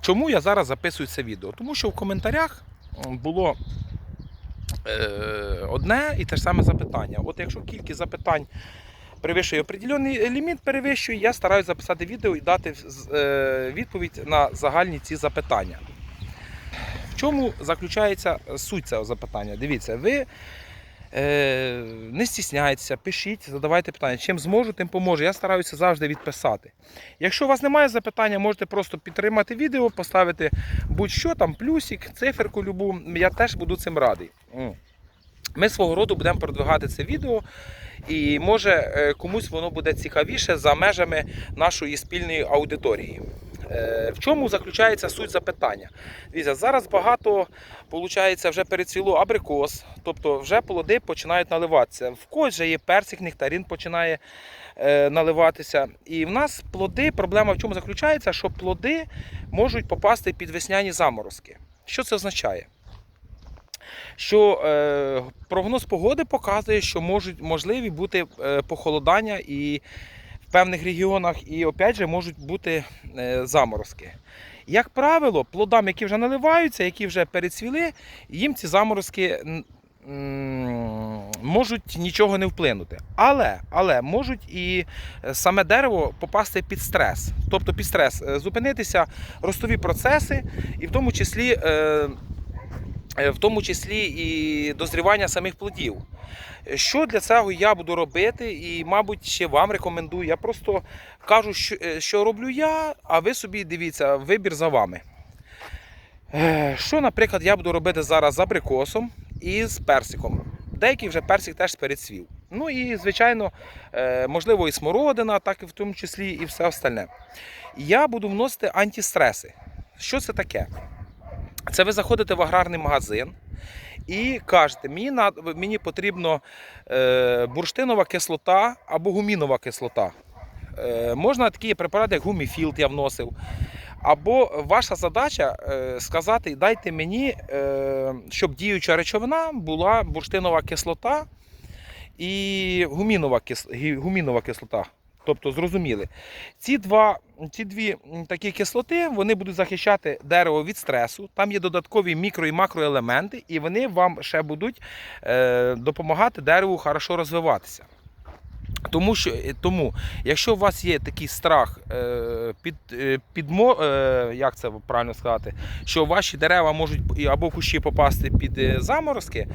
Чому я зараз записую це відео? Тому що в коментарях було е, одне і те ж саме запитання. От якщо кількість запитань перевищує определений ліміт, перевищує, я стараюся записати відео і дати е, відповідь на загальні ці запитання. В чому заключається суть цього запитання? Дивіться, ви не стісняйтеся, пишіть, задавайте питання. Чим зможу, тим поможу. Я стараюся завжди відписати. Якщо у вас немає запитання, можете просто підтримати відео, поставити будь-що там, плюсик, циферку любу. Я теж буду цим радий. Ми свого роду будемо продвигати це відео, і може е, комусь воно буде цікавіше за межами нашої спільної аудиторії. Е, В чому заключається суть запитання? Дивіться, зараз багато виходить, вже перецвіло абрикос, тобто вже плоди починають наливатися. В когось вже є персик, нектарин починає е, наливатися. І в нас плоди, проблема в чому заключається, що плоди можуть попасти під весняні заморозки. Що це означає? Що е, прогноз погоди показує, що можуть можливі бути е, похолодання і в певних регіонах, і опять же можуть бути е, заморозки. Як правило, плодам, які вже наливаються, які вже перецвіли, їм ці заморозки можуть нічого не вплинути. Але, але можуть і е, саме дерево попасти під стрес. Тобто під стрес е, зупинитися ростові процеси, і в тому числі. Е, В тому числі і дозрівання самих плодів. Що для цього я буду робити, і, мабуть, ще вам рекомендую. Я просто кажу, що, е, роблю я, а ви собі дивіться, вибір за вами. Е, Що, наприклад, я буду робити зараз з абрикосом і з персиком. Деякий вже персик теж перецвів. Ну і, звичайно, можливо, і смородина, так і в тому числі і все остальне. Я буду вносити антистреси. Що це таке? Це ви заходите в аграрний магазин і кажете, мені, мені потрібно е, бурштинова кислота або гумінова кислота. Е, можна такі препарати, як гуміфілд, я вносив. Або ваша задача е, сказати, дайте мені, щоб діюча речовина була бурштинова кислота і гумінова кислота. Тобто зрозуміли. Ці, два, ці дві такі кислоти вони будуть захищати дерево від стресу. Там є додаткові мікро і макроелементи, і вони вам ще будуть е, допомагати дереву хорошо розвиватися. Тому що тому, якщо у вас є такий страх е, під, е, підмо, е, як це правильно сказати, що ваші дерева можуть або кущі попасти під е, заморозки,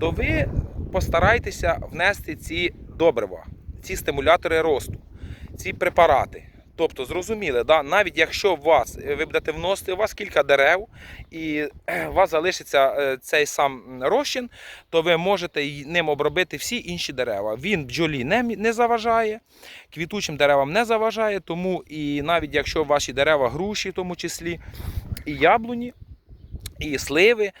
то ви постарайтеся внести ці добрива, ці стимулятори росту, ці препарати. Тобто, зрозуміли, да? навіть якщо вас е, ви будете вносити, у вас кілька дерев, і е, у вас залишиться е, цей сам розчин, то ви можете ним обробити всі інші дерева. Він бджолі не, не заважає, квітучим деревам не заважає, тому і навіть якщо ваші дерева груші, в тому числі, і яблуні, і сливи,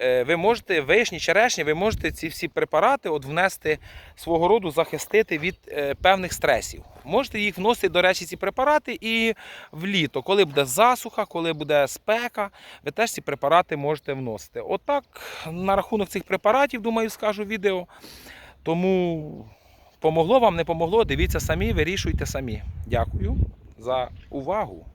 ви можете вишні, черешні, ви можете ці всі препарати от внести свого роду захистити від е, певних стресів. Можете їх вносити, до речі, ці препарати і в літо, коли буде засуха, коли буде спека, ви теж ці препарати можете вносити. Отак, на рахунок цих препаратів, думаю, скажу відео. Тому помогло вам, не помогло, дивіться самі, вирішуйте самі. Дякую за увагу.